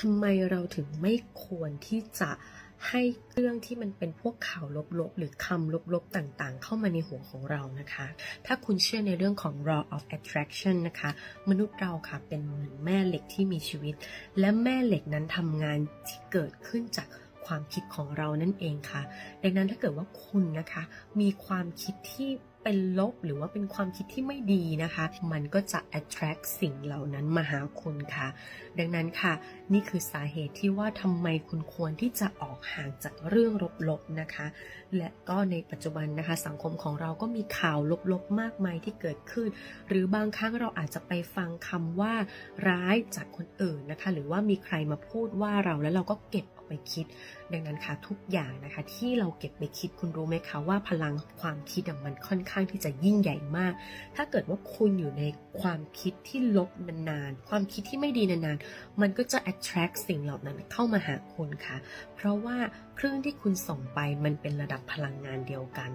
ทำไมเราถึงไม่ควรที่จะให้เรื่องที่มันเป็นพวกข่าวลบๆ หรือคำลบๆ ต่างๆ เข้ามาในหัวของเรานะคะ ถ้าคุณเชื่อในเรื่องของ law of attraction นะคะ มนุษย์เราค่ะเป็นเหมือนแม่เหล็กที่มีชีวิต และแม่เหล็กนั้นทำงานที่เกิดขึ้นจากความคิดของเรานั่นเองค่ะ ดังนั้นถ้าเกิดว่าคุณนะคะ มีความคิดที่ เป็นลบหรือว่าเป็นความคิดที่ไม่ดีนะคะ มันก็จะ attract สิ่งเหล่านั้นมาหาคุณค่ะ ดังนั้นค่ะ นี่คือสาเหตุที่ว่าทำไมคุณควรที่จะออกห่างจากเรื่องลบๆนะคะ และก็ในปัจจุบันนะคะ สังคมของเราก็มีข่าวลบๆมากมายที่เกิดขึ้น หรือบางครั้งเราอาจจะไปฟังคำว่าร้ายจากคนอื่นนะคะ หรือว่ามีใครมาพูดว่าเราแล้วเราก็เก็บ ไปคิด ดังนั้นค่ะทุกอย่างนะคะ ที่เราเก็บไปคิดคุณรู้ไหมคะว่าพลังความคิดอะมันค่อนข้างที่จะยิ่งใหญ่มาก ถ้าเกิดว่าคุณอยู่ในความคิดที่ลบนานๆ ความคิดที่ไม่ดีนานๆ มันก็จะ attract สิ่งเหล่านั้นเข้ามาหาคุณค่ะ เพราะว่าคลื่นที่คุณส่งไปมันเป็นระดับพลังงานเดียวกัน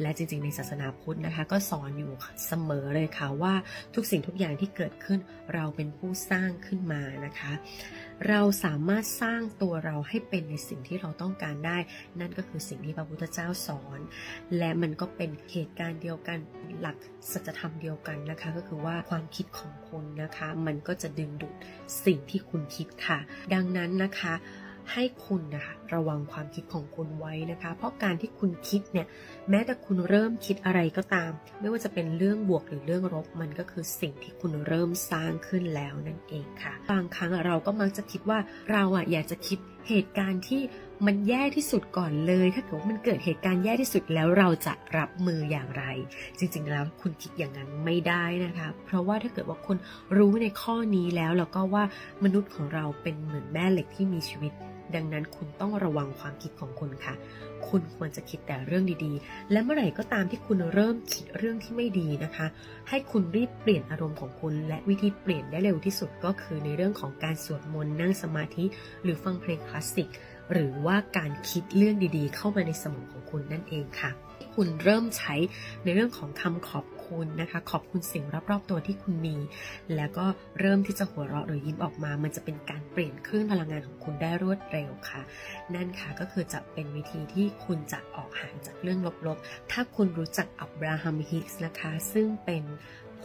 และจริงๆ ในศาสนาพุทธนะคะ ก็สอนอยู่เสมอเลยค่ะว่าทุกสิ่งทุกอย่างที่เกิดขึ้นเราเป็นผู้สร้างขึ้นมานะคะ เราสามารถสร้างตัวเราให้เป็นในสิ่งที่เราต้องการได้ นั่นก็คือสิ่งที่พระพุทธเจ้าสอน และมันก็เป็นเหตุการณ์เดียวกันหลักสัจธรรมเดียวกันนะคะ ก็คือว่าความคิดของคุณนะคะ มันก็จะดึงดูดสิ่งที่คุณคิดค่ะ ดังนั้นนะคะให้คุณนะคะระวังความคิดของคุณไว้นะคะ เพราะการที่คุณคิดเนี่ยแม้แต่คุณเริ่มคิดอะไรก็ตาม ไม่ว่าจะเป็นเรื่องบวกหรือเรื่องลบมันก็คือสิ่งที่คุณเริ่มสร้างขึ้นแล้วนั่นเองค่ะ บางครั้งเราก็มักจะคิดว่าเราอะอยากจะคิด เหตุการณ์ที่มันแย่ที่สุดก่อนเลย ถ้าเกิดว่ามันเกิดเหตุการณ์แย่ที่สุดแล้วเราจะรับมืออย่างไร จริงๆแล้วคุณคิดอย่างนั้นไม่ได้นะคะ เพราะว่าถ้าเกิดว่าคนรู้ในข้อนี้แล้วแล้วก็ว่ามนุษย์ของเราเป็นเหมือนแม่เหล็กที่มีชีวิต ดังนั้นคุณต้องระวังความคิดของคุณค่ะ คุณควรจะคิดแต่เรื่องดีๆ และเมื่อไหร่ก็ตามที่คุณเริ่มคิดเรื่องที่ไม่ดีนะคะ ให้คุณรีบเปลี่ยนอารมณ์ของคุณ และวิธีเปลี่ยนได้เร็วที่สุดก็คือในเรื่องของการสวดมนต์นั่งสมาธิ หรือฟังเพลงคลาสสิก หรือว่าการคิดเรื่องดีๆ เข้ามาในสมองของคุณนั่นเองค่ะคุณเริ่มใช้ในเรื่องของคำขอบคุณนะคะ ขอบคุณสิ่งรอบๆตัวที่คุณมี แล้วก็เริ่มที่จะหัวเราะหรือยิ้มออกมา มันจะเป็นการเปลี่ยนคลื่นพลังงานของคุณได้รวดเร็วค่ะ นั่นค่ะก็คือจะเป็นวิธีที่คุณจะออกห่างจากเรื่องลบๆ ถ้าคุณรู้จักอับราฮัมฮิกส์นะคะ ซึ่งเป็น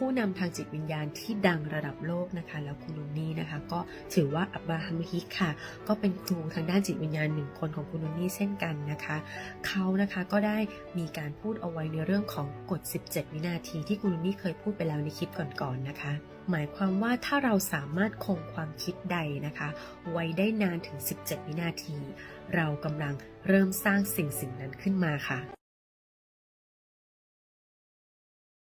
ผู้นำทางจิตวิญญาณที่ดังระดับโลกนะคะ แล้วคุณลุนี่นะคะ ก็ถือว่าอับราฮัมฮิกค่ะ ก็เป็นครูทางด้านจิตวิญญาณหนึ่งคนของคุณลุนี่เช่นกันนะคะเขานะคะก็ได้มีการพูดเอาไว้ในเรื่องของกฎ 17 วินาทีที่คุณลุนี่เคยพูดไปแล้วในคลิปก่อนๆนะคะ หมายความว่าถ้าเราสามารถคงความคิดใดนะคะ ไว้ได้นานถึง 17 วินาที เรากำลังเริ่มสร้างสิ่งสิ่งนั้นขึ้นมาค่ะ